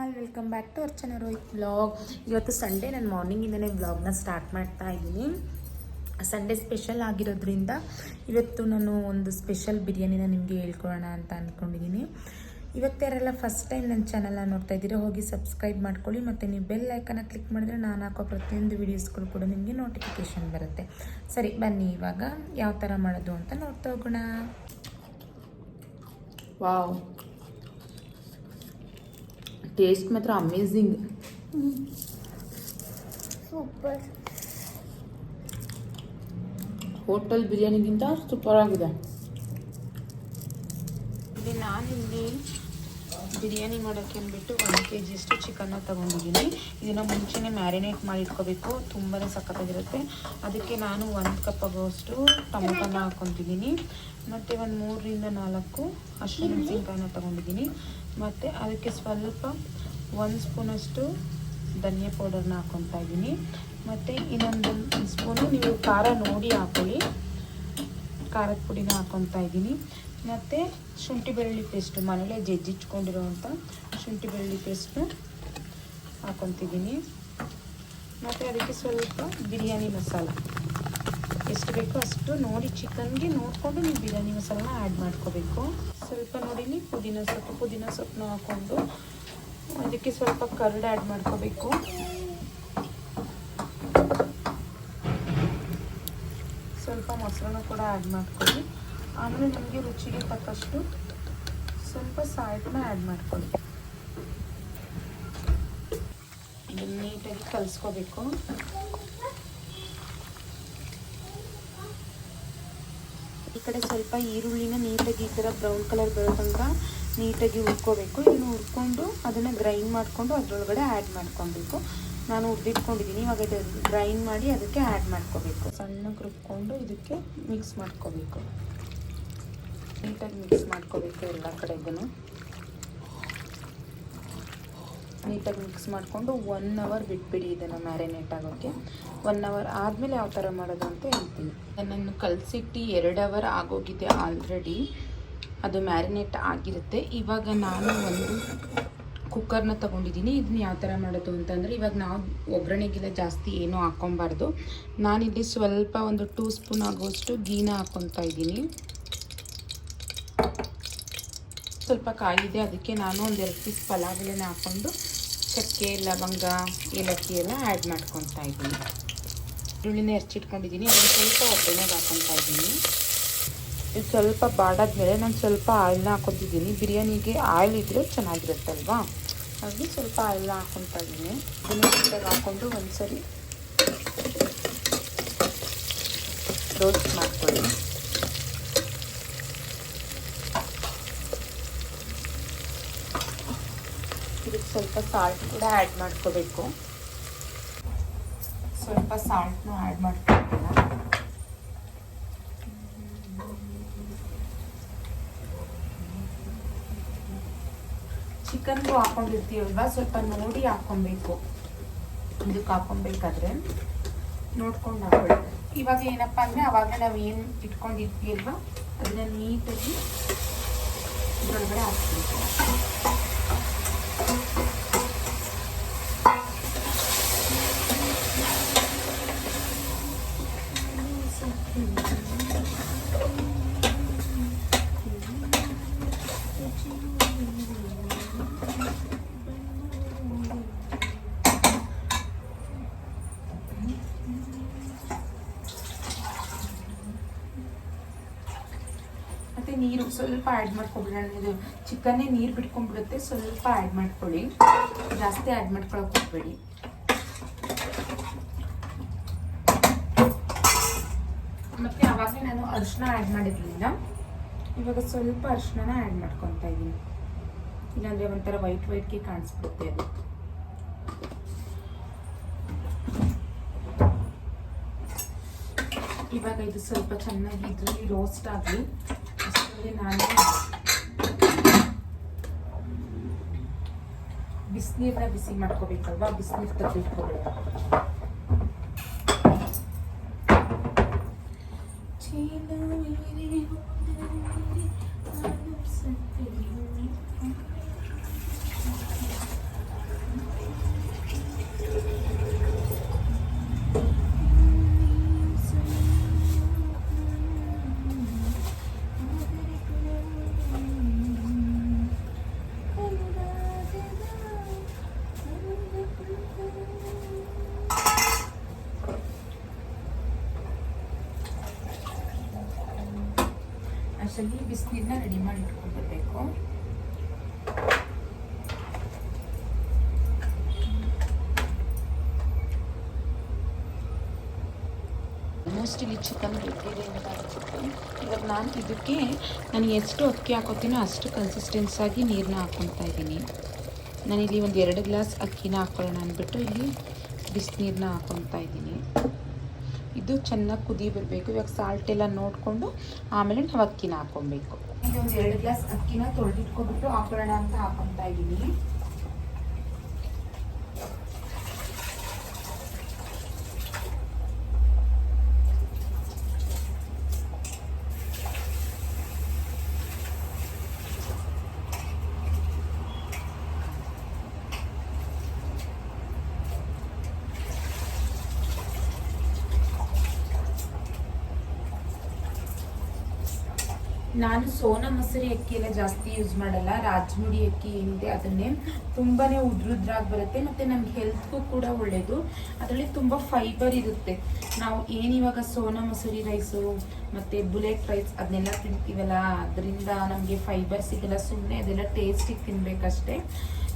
Hi welcome back to Archana Rohit vlog ಇವತ್ತು Sunday ನಾನು ಮಾರ್ನಿಂಗಿಂದನೇ ಬ್ಲಾಗ್ನ ಸ್ಟಾರ್ಟ್ ಮಾಡ್ತಾ ಇದ್ದೀನಿ. ಸಂಡೇ ಸ್ಪೆಷಲ್ ಆಗಿರೋದ್ರಿಂದ ಇವತ್ತು ನಾನು ಒಂದು ಸ್ಪೆಷಲ್ ಬಿರಿಯಾನಿನ ನಿಮಗೆ ಹೇಳ್ಕೊಳ್ಳೋಣ ಅಂತ ಅಂದ್ಕೊಂಡಿದ್ದೀನಿ ಇವತ್ತಾರೆಲ್ಲ ಫಸ್ಟ್ ಟೈಮ್ ನನ್ನ ಚಾನಲ್ನ ನೋಡ್ತಾ ಇದ್ದೀರಾ, ಹೋಗಿ ಸಬ್ಸ್ಕ್ರೈಬ್ ಮಾಡ್ಕೊಳ್ಳಿ. ಮತ್ತು ನೀವು ಬೆಲ್ ಐಕನ್ನ ಕ್ಲಿಕ್ ಮಾಡಿದ್ರೆ ನಾನು ಹಾಕೋ ಪ್ರತಿಯೊಂದು ವೀಡಿಯೋಸ್ಗಳು ಕೂಡ ನಿಮಗೆ ನೋಟಿಫಿಕೇಷನ್ ಬರುತ್ತೆ. ಸರಿ, ಬನ್ನಿ ಇವಾಗ ಯಾವ ಥರ ಮಾಡೋದು ಅಂತ ನೋಡ್ತಾ ಹೋಗೋಣ. ವಾವ್ ಟೇಸ್ಟ್ ಮಾತ್ರ ಅಮೇಝಿಂಗ್ ಸೂಪರ್ ಹೋಟೆಲ್ ಬಿರಿಯಾನಿಗಿಂತ ಸೂಪರ್ ಆಗಿದೆ ಇಲ್ಲಿ ನಾನಿಲ್ಲಿ ಬಿರಿಯಾನಿ ಮಾಡೋಕ್ಕೆ ಅಂದ್ಬಿಟ್ಟು ಒಂದು ಕೆ ಜಿಯಷ್ಟು ಚಿಕನ್ನ ತೊಗೊಂಡಿದ್ದೀನಿ. ಇದನ್ನು ಮುಂಚೆನೇ ಮ್ಯಾರಿನೇಟ್ ಮಾಡಿ ಇಟ್ಕೋಬೇಕು ತುಂಬಾ ಸಖತ್ತಾಗಿರುತ್ತೆ. ಅದಕ್ಕೆ ನಾನು ಒಂದು ಕಪ್ ಆಗೋಷ್ಟು ಟೊಮೊಟೊನ ಹಾಕ್ಕೊತಿದ್ದೀನಿ. ಮತ್ತು ಒಂದು ಮೂರರಿಂದ ನಾಲ್ಕು ಹಸಿಮೆಣಸಿನ್ಕಾಯಿನ ತೊಗೊಂಡಿದ್ದೀನಿ. ಮತ್ತು ಅದಕ್ಕೆ ಸ್ವಲ್ಪ ಒಂದು ಸ್ಪೂನಷ್ಟು ಧನಿಯಾ ಪೌಡರ್ನ ಹಾಕ್ಕೊತಾ ಇದ್ದೀನಿ. ಮತ್ತು ಇನ್ನೊಂದು ಸ್ಪೂನು ನೀವು ಖಾರ ನೋಡಿ ಹಾಕೊಳ್ಳಿ. ಖಾರದ ಪುಡಿನ ಹಾಕ್ಕೊತಾ ಇದ್ದೀನಿ. ಮತ್ತು ಶುಂಠಿ ಬೆಳ್ಳುಳ್ಳಿ ಪೇಸ್ಟು ಮನೇಲೆ ಜಜ್ಜಿಟ್ಕೊಂಡಿರುವಂತ ಶುಂಠಿ ಬೆಳ್ಳುಳ್ಳಿ ಪೇಸ್ಟು ಹಾಕೊತಿದ್ದೀನಿ. ಮತ್ತು ಅದಕ್ಕೆ ಸ್ವಲ್ಪ ಬಿರಿಯಾನಿ ಮಸಾಲ. ಎಷ್ಟು ಬೇಕೋ ಅಷ್ಟು ನೋಡಿ ಚಿಕನ್ಗೆ ನೋಡಿಕೊಂಡು ನೀವು ಬಿರಿಯಾನಿ ಮಸಾಲನ ಆ್ಯಡ್ ಮಾಡ್ಕೋಬೇಕು. ಸ್ವಲ್ಪ ನೋಡಿಲಿ ಪುದೀನ ಸೊಪ್ಪು ಪುದೀನ ಸೊಪ್ಪನ್ನ ಹಾಕ್ಕೊಂಡು ಅದಕ್ಕೆ ಸ್ವಲ್ಪ ಕರ್ಡ್ ಆ್ಯಡ್ ಮಾಡ್ಕೋಬೇಕು. ಸ್ವಲ್ಪ ಮೊಸರನ್ನು ಕೂಡ ಆ್ಯಡ್ ಮಾಡ್ಕೊಳ್ಳಿ ಆಮೇಲೆ ನಿಮಗೆ ರುಚಿಗೆ ತಕ್ಕಷ್ಟು ಸ್ವಲ್ಪ ಸಾಲ್ಟನ್ನ ಆ್ಯಡ್ ಮಾಡ್ಕೊಳ್ಳಿ. ಇದನ್ನು ನೀಟಾಗಿ ಕಲಿಸ್ಕೋಬೇಕು. ಈ ಕಡೆ ಸ್ವಲ್ಪ ಈರುಳ್ಳಿನ ನೀಟಾಗಿ ಈ ಥರ ಬ್ರೌನ್ ಕಲರ್ ಬರೋ ತನಕ ನೀಟಾಗಿ ಹುರ್ಕೋಬೇಕು. ಇದನ್ನು ಹುರ್ಕೊಂಡು ಅದನ್ನು ಗ್ರೈಂಡ್ ಮಾಡಿಕೊಂಡು ಅದರೊಳಗಡೆ ಆ್ಯಡ್ ಮಾಡ್ಕೊಬೇಕು. ನಾನು ಹುರಿದಿಟ್ಕೊಂಡಿದ್ದೀನಿ ಇವಾಗ ಇದು ಗ್ರೈಂಡ್ ಮಾಡಿ ಅದಕ್ಕೆ ಆ್ಯಡ್ ಮಾಡ್ಕೋಬೇಕು. ಸಣ್ಣಗೆ ರುಬ್ಕೊಂಡು ಇದಕ್ಕೆ ಮಿಕ್ಸ್ ಮಾಡ್ಕೋಬೇಕು. ನೀಟಾಗಿ ಮಿಕ್ಸ್ ಮಾಡ್ಕೋಬೇಕು ಎಲ್ಲ ಕಡೆಗೂ ನೀಟಾಗಿ ಮಿಕ್ಸ್ ಮಾಡಿಕೊಂಡು ಒನ್ ಅವರ್ ಬಿಟ್ಬಿಡಿ ಇದನ್ನು ಮ್ಯಾರಿನೇಟ್ ಆಗೋಕ್ಕೆ. ಒನ್ ಅವರ್ ಆದಮೇಲೆ ಯಾವ ಥರ ಮಾಡೋದು ಅಂತ ಹೇಳ್ತೀನಿ. ಅದನ್ನು ಕಲಸಿಟ್ಟು ಎರಡು ಅವರ್ ಆಗೋಗಿದೆ ಆಲ್ರೆಡಿ ಅದು ಮ್ಯಾರಿನೇಟ್ ಆಗಿರುತ್ತೆ. ಇವಾಗ ನಾನು ಒಂದು ಕುಕ್ಕರ್ನ ತೊಗೊಂಡಿದ್ದೀನಿ. ಇದನ್ನ ಯಾವ ಥರ ಮಾಡೋದು ಅಂತಂದರೆ ಇವಾಗ ನಾವು ಒಗ್ಗರಣೆಗೆಲ್ಲ ಜಾಸ್ತಿ ಏನೂ ಹಾಕ್ಕೊಬಾರ್ದು. ನಾನಿಲ್ಲಿ ಸ್ವಲ್ಪ ಒಂದು ಟೂ ಸ್ಪೂನ್ ಆಗೋಷ್ಟು ಗೀನ ಹಾಕ್ಕೊತಾ ಇದ್ದೀನಿ. ಸ್ವಲ್ಪ ಕಾಯಿದೆ, ಅದಕ್ಕೆ ನಾನು ಒಂದು ಎರಡು ಪೀಸ್ ಪಲಾವ್ ಹಾಕ್ಕೊಂಡು ಚಕ್ಕೆ, ಲವಂಗ, ಏಲಕ್ಕಿ ಎಲ್ಲ ಆ್ಯಡ್ ಮಾಡ್ಕೊತಾ ಇದ್ದೀನಿ. ಈರುಳ್ಳಿನ ಹೆಚ್ಚಿಟ್ಕೊಂಡಿದ್ದೀನಿ, ಅದನ್ನು ಸ್ವಲ್ಪ ಒಗ್ಗರಣೆಗೆ ಹಾಕ್ಕೊತಾ ಇದ್ದೀನಿ. ಇದು ಸ್ವಲ್ಪ ಬಾಡಾದ್ಮೇಲೆ ನಾನು ಸ್ವಲ್ಪ ಆಯಿಲ್ನ ಹಾಕೊತಿದ್ದೀನಿ ಬಿರಿಯಾನಿಗೆ ಆಯಿಲ್ ಇದ್ದರೆ ಚೆನ್ನಾಗಿರುತ್ತಲ್ವಾ? ಹಾಗೆ ಸ್ವಲ್ಪ ಆಯಿಲ್ನ ಹಾಕೊತಾ ಇದ್ದೀನಿ. ಸ್ವಲ್ಪ ಹಾಕ್ಕೊಂಡು ಒಂದ್ಸರಿ ರೋಸ್ಟ್ ಮಾಡ್ಕೊಳ್ಳಿ ಇದಕ್ಕೆ ಸ್ವಲ್ಪ ಸಾಲ್ಟ್ ಕೂಡ ಆ್ಯಡ್ ಮಾಡ್ಕೋಬೇಕು. ಸ್ವಲ್ಪ ಸಾಲ್ಟ್ನ ಆ್ಯಡ್ ಮಾಡ್ಕೊಳ್ಳೋಣ ಚಿಕನ್ಗೂ ಹಾಕೊಂಡಿರ್ತೀವಲ್ವಾ? ಸ್ವಲ್ಪ ನೋಡಿ ಹಾಕೊಬೇಕು ಇದಕ್ಕೆ ಹಾಕೊಬೇಕಾದ್ರೆ ನೋಡ್ಕೊಂಡು ಹಾಕೊಳ್ಳಿ ಇವಾಗ ಏನಪ್ಪ ಅಂದರೆ ಅವಾಗ ನಾವು ಏನು ಇಟ್ಕೊಂಡಿರ್ತೀವಲ್ವಾ ಅದನ್ನ ನೀಟಾಗಿ ಇದರೊಳಗಡೆ ಹಾಕ್ಬೇಕು. ನೀರು ಸ್ವಲ್ಪ ಆ್ಯಡ್ ಮಾಡ್ಕೊಬಿಡೋಣ ಇದು ಚಿಕನ್ನೇ ನೀರು ಬಿಟ್ಕೊಂಡ್ಬಿಡುತ್ತೆ. ಸ್ವಲ್ಪ ಆ್ಯಡ್ ಮಾಡ್ಕೊಳ್ಳಿ. ಜಾಸ್ತಿ ಆ್ಯಡ್ ಮಾಡ್ಕೊಳಕ್ಕೆ ಹೋಗ್ಬೇಡಿ ಮತ್ತು ಆವಾಗಲೇ ನಾನು ಅರಿಶಿನ ಆ್ಯಡ್ ಮಾಡಿರಲಿಲ್ಲ. ಇವಾಗ ಸ್ವಲ್ಪ ಅರಿಶಿನ ಆ್ಯಡ್ ಮಾಡ್ಕೊತಾ ಇದ್ದೀನಿ. ಇಲ್ಲಾಂದರೆ ಒಂಥರ ವೈಟ್ ವೈಟ್ಗೆ ಕಾಣಿಸ್ಬಿಡುತ್ತೆ ಅದು. ಇವಾಗ ಇದು ಸ್ವಲ್ಪ ಚೆನ್ನಾಗಿ ಇದರಲ್ಲಿ ರೋಸ್ಟ್ ಆಗಲಿ ಅಷ್ಟರಲ್ಲಿ ನಾನು ಬಿಸಿನೀರನ್ನ ಬಿಸಿ ಮಾಡ್ಕೋಬೇಕಲ್ವಾ? ಬಿಸಿನೀರು she knew ಗ್ಲಾಸಲ್ಲಿ ಬಿಸಿನೀರನ್ನ ರೆಡಿ ಮಾಡಿ ಇಟ್ಕೊಂಡ್ಬರ್ಬೇಕು ಆಲ್ಮೋಸ್ಟ್ ಇಲ್ಲಿ ಚಿಕನ್ ರೆಡಿ ಅಂತ ಅನಿಸುತ್ತೆ. ಇವಾಗ ನಾನು ಇದಕ್ಕೆ ನಾನು ಎಷ್ಟು ಅಕ್ಕಿ ಹಾಕೋತೀನೋ ಅಷ್ಟು ಕನ್ಸಿಸ್ಟೆನ್ಸಾಗಿ ನೀರನ್ನ ಹಾಕ್ಕೊತಾ ಇದ್ದೀನಿ. ನಾನಿಲ್ಲಿ ಒಂದು ಎರಡು ಗ್ಲಾಸ್ ಅಕ್ಕಿನ ಹಾಕ್ಕೊಳ್ಳೋಣ ಅಂದ್ಬಿಟ್ಟು ಇಲ್ಲಿ ಬಿಸಿನೀರನ್ನ ಹಾಕ್ಕೊತಾ ಇದ್ದೀನಿ. ಇದು ಚೆನ್ನಾಗಿ ಕುದಿ ಬರಬೇಕು ಇವಾಗ ಸಾಲ್ಟ್ ಎಲ್ಲ ನೋಡಿಕೊಂಡು ಆಮೇಲೆ ನಾವು ಅಕ್ಕಿನ ಹಾಕ್ಕೊಬೇಕು. ಇಲ್ಲಿ ಒಂದು ಎರಡು ಗ್ಲಾಸ್ ಅಕ್ಕಿನ ತೊಳೆದಿಟ್ಕೊಬಿಟ್ಟು ಹಾಕೊಳ್ಳೋಣ ಅಂತ ಹಾಕೊತಾ ಇದ್ದೀನಿ. ನಾನು ಸೋನಾ ಮೊಸರಿ ಅಕ್ಕಿ ಎಲ್ಲ ಜಾಸ್ತಿ ಯೂಸ್ ಮಾಡಲ್ಲ. ರಾಜ್ಮುಡಿ ಅಕ್ಕಿ ಏನಿದೆ ಅದನ್ನೇ. ತುಂಬಾನೇ ಉದ್ರುದ್ರಾಗಿ ಬರುತ್ತೆ. ಮತ್ತೆ ನಮ್ಗೆ ಹೆಲ್ತ್ಗೂ ಕೂಡ ಒಳ್ಳೇದು. ಅದರಲ್ಲಿ ತುಂಬ ಫೈಬರ್ ಇರುತ್ತೆ. ನಾವು ಏನಿವಾಗ ಸೋನಾ ಮೊಸರಿ ರೈಸು ಮತ್ತೆ ಬುಲೆಟ್ ರೈಸ್ ಅದನ್ನೆಲ್ಲ ತಿಂತೀವಲ್ಲ, ಅದರಿಂದ ನಮಗೆ ಫೈಬರ್ ಸಿಗಲ್ಲ. ಸುಮ್ಮನೆ ಅದೆಲ್ಲ ಟೇಸ್ಟಿಗೆ ತಿನ್ಬೇಕಷ್ಟೇ.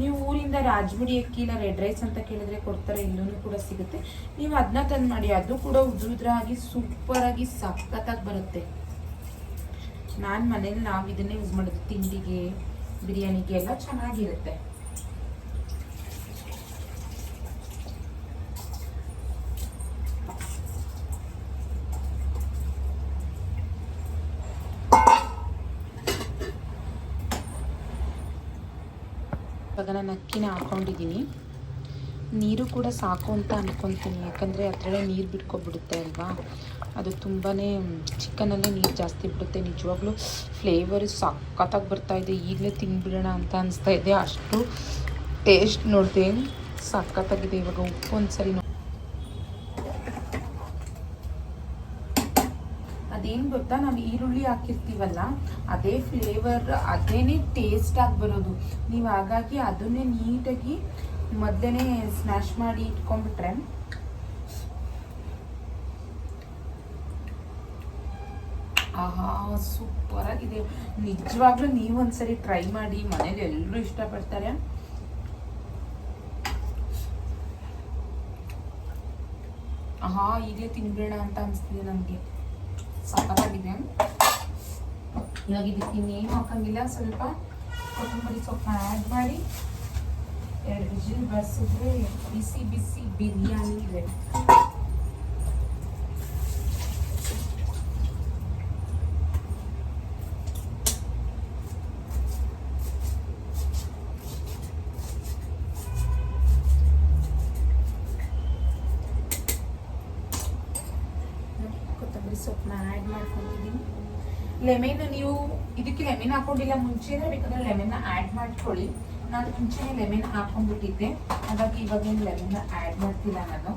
ನೀವು ಊರಿಂದ ರಾಜ್ಮುಡಿ ಅಕ್ಕಿ ಇಲ್ಲ ರೆಡ್ ರೈಸ್ ಅಂತ ಕೇಳಿದ್ರೆ ಕೊಡ್ತಾರೆ ಇಲ್ಲೂ ಕೂಡ ಸಿಗುತ್ತೆ. ನೀವು ಅದನ್ನ ತಂದು ಮಾಡಿ ಅದು ಕೂಡ ಉದ್ರುದ್ರಾಗಿ ಸೂಪರಾಗಿ ಸಖತ್ತಾಗಿ ಬರುತ್ತೆ. ನಾನು ಮನೇಲಿ ನಾವು ಇದನ್ನೇ ಯೂಸ್ ಮಾಡೋದು. ತಿಂಡಿಗೆ, ಬಿರಿಯಾನಿಗೆ ಎಲ್ಲ ಚೆನ್ನಾಗಿರುತ್ತೆ. ಇವಾಗ ನಾನು ಅಕ್ಕಿನ ಹಾಕೊಂಡಿದ್ದೀನಿ. ನೀರು ಕೂಡ ಸಾಕು ಅಂತ ಅನ್ಕೊತೀನಿ. ಯಾಕಂದರೆ ಅದರಲ್ಲೇ ನೀರು ಬಿಟ್ಕೊಬಿಡುತ್ತೆ ಅಲ್ವಾ? ಅದು ತುಂಬಾ ಚಿಕನಲ್ಲೇ ನೀರು ಜಾಸ್ತಿ ಬಿಡುತ್ತೆ. ನಿಜವಾಗ್ಲೂ ಫ್ಲೇವರ್ ಸಖತ್ತಾಗಿ ಬರ್ತಾ ಇದೆ. ಈಗಲೇ ತಿಂದ್ಬಿಡೋಣ ಅಂತ ಅನಿಸ್ತಾ ಇದೆ. ಅಷ್ಟು ಟೇಸ್ಟ್ ನೋಡಿದೆ, ಸಖತ್ತಾಗಿದೆ. ಇವಾಗ ಉಪ್ಪು ಒಂದ್ಸರಿ ಅದೇನು ಗೊತ್ತಾ? ನಾವು ಈರುಳ್ಳಿ ಹಾಕಿರ್ತೀವಲ್ಲ, ಅದೇ ಫ್ಲೇವರ್ ಅದೇನೇ ಟೇಸ್ಟ್ ಆಗಿ ಬರೋದು. ನೀವು ಹಾಗಾಗಿ ಅದನ್ನೇ ನೀಟಾಗಿ ಮೊದಲೇ ಸ್ಮ್ಯಾಶ್ ಮಾಡಿ ಇಟ್ಕೊಂಡ್ಬಿಟ್ರೆ ಆಹಾ ಸೂಪರ್ ಆಗಿದೆ. ನಿಜವಾಗ್ಲೂ ನೀವು ಒಂದ್ಸರಿ ಟ್ರೈ ಮಾಡಿ ಮನೇಲಿ ಎಲ್ಲರೂ ಇಷ್ಟಪಡ್ತಾರೆ. ಆಹಾ ಈಗಲೇ ತಿನ್ಬೇಡ ಅಂತ ಅನಿಸ್ತಿದೆ ನನಗೆ ಸಖತ್ತಾಗಿದೆ. ಇವಾಗ ಇದಕ್ಕೆ ಇನ್ನೇನು ಹಾಕಂಗಿಲ್ಲ, ಸ್ವಲ್ಪ ಕೊತ್ತಂಬರಿ ಸೊಪ್ಪು ಆ್ಯಡ್ ಮಾಡಿ. ಎರಡು ವಿಜಿಲ್ ಬಿಸಿ ಬಿಸಿ ಬಿರಿಯಾನಿ ರೆಡಿ ಲೆಮೆನ್ ನೀವು ಇದಕ್ಕೆ ಲೆಮೆನ್ ಹಾಕೊಂಡಿಲ್ಲ, ಮುಂಚೆ ಅಂದ್ರೆ ಬೇಕಾದ್ರೆ ಲೆಮೆನ್ ಆ್ಯಡ್ ಮಾಡ್ಕೊಳ್ಳಿ. ನಾನು ಮುಂಚೆನೇ ಲೆಮೆನ್ ಹಾಕೊಂಡ್ಬಿಟ್ಟಿದ್ದೆ. ಹಾಗಾಗಿ ಇವಾಗ ಲೆಮೆನ್ ಆ್ಯಡ್ ಮಾಡ್ತಿಲ್ಲ ನಾನು.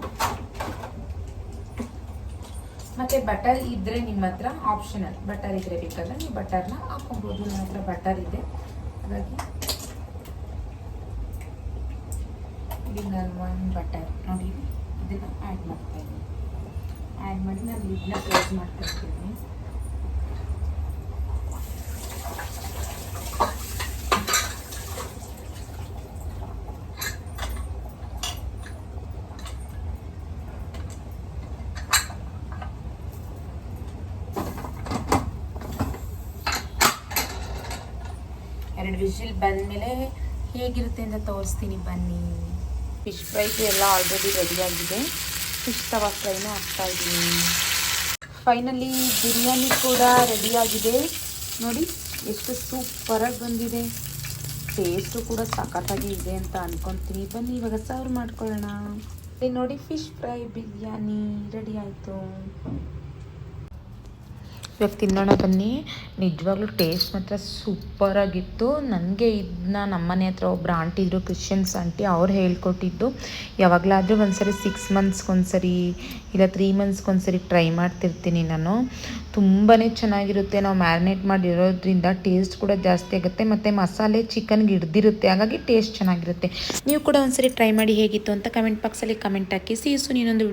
ಮತ್ತೆ ಬಟರ್ ಇದ್ರೆ ನಿಮ್ಮ ಹತ್ರ ಆಪ್ಷನಲ್ ಬಟರ್ ಇದ್ರೆ ಬೇಕಾದ್ರೆ ನೀವು ಬಟರ್ನ ಹಾಕೊಬೋದು ನನ್ನ ಹತ್ರ ಬಟರ್ ಇದೆ. ಹಾಗಾಗಿ ಒಂದು ಬಟರ್ ನೋಡಿ ಇದನ್ನ ಆ್ಯಡ್ ಮಾಡ್ತಾ ಇದ್ದೀನಿ. ಆ್ಯಡ್ ಮಾಡಿ ನಾನು ಇದನ್ನ ಕ್ಲೋಸ್ ಮಾಡ್ತಾ ಇರ್ತೀನಿ ಎರಡು ವಿಷಿಲ್ ಬಂದಮೇಲೆ ಹೇಗಿರುತ್ತೆ ಅಂತ ತೋರಿಸ್ತೀನಿ ಬನ್ನಿ. ಫಿಶ್ ಫ್ರೈದು ಎಲ್ಲ ಆಲ್ರೆಡಿ ರೆಡಿಯಾಗಿದೆ ಫಿಶ್ ತವಾ ಫ್ರೈನ ಹಾಕ್ತಾ ಇದ್ದೀನಿ. ಫೈನಲಿ ಬಿರಿಯಾನಿ ಕೂಡ ರೆಡಿಯಾಗಿದೆ ನೋಡಿ, ಎಷ್ಟು ಸೂಪರಾಗಿ ಬಂದಿದೆ. ಟೇಸ್ಟು ಕೂಡ ಸಖತ್ತಾಗಿ ಇದೆ ಅಂತ ಅನ್ಕೊತೀನಿ. ಬನ್ನಿ, ಇವಾಗ ಸರ್ವ್ ಮಾಡ್ಕೊಳ್ಳೋಣ. ನೋಡಿ, ಫಿಶ್ ಫ್ರೈ ಬಿರಿಯಾನಿ ರೆಡಿ ಆಯಿತು. ಇವಾಗ ತಿನ್ನೋಣ ಬನ್ನಿ. ನಿಜವಾಗ್ಲೂ ಟೇಸ್ಟ್ ಮಾತ್ರ ಸೂಪರಾಗಿತ್ತು ನನಗೆ ಇದನ್ನ ನಮ್ಮನೆ ಹತ್ರ ಒಬ್ರು ಆಂಟಿ ಇದ್ರು ಕ್ರಿಶ್ಚಿಯನ್ಸ್ ಆಂಟಿ ಅವ್ರು ಹೇಳ್ಕೊಟ್ಟಿದ್ದು. ಯಾವಾಗಲಾದರೂ ಒಂದ್ಸರಿ ಸಿಕ್ಸ್ ಮಂತ್ಸ್ಗೊಂದ್ಸರಿ ಇಲ್ಲ ತ್ರೀ ಮಂತ್ಸ್ಗೊಂದ್ಸರಿ ಟ್ರೈ ಮಾಡ್ತಿರ್ತೀನಿ ನಾನು. ತುಂಬಾ ಚೆನ್ನಾಗಿರುತ್ತೆ. ನಾವು ಮ್ಯಾರಿನೇಟ್ ಮಾಡಿರೋದ್ರಿಂದ ಟೇಸ್ಟ್ ಕೂಡ ಜಾಸ್ತಿ ಆಗುತ್ತೆ. ಮತ್ತು ಮಸಾಲೆ ಚಿಕನ್ಗೆ ಹಿಡ್ದಿರುತ್ತೆ. ಹಾಗಾಗಿ ಟೇಸ್ಟ್ ಚೆನ್ನಾಗಿರುತ್ತೆ. ನೀವು ಕೂಡ ಒಂದ್ಸರಿ ಟ್ರೈ ಮಾಡಿ ಹೇಗಿತ್ತು ಅಂತ ಕಮೆಂಟ್ ಬಾಕ್ಸಲ್ಲಿ ಕಮೆಂಟ್ ಹಾಕಿ. ಸಿ ನೀನೊಂದು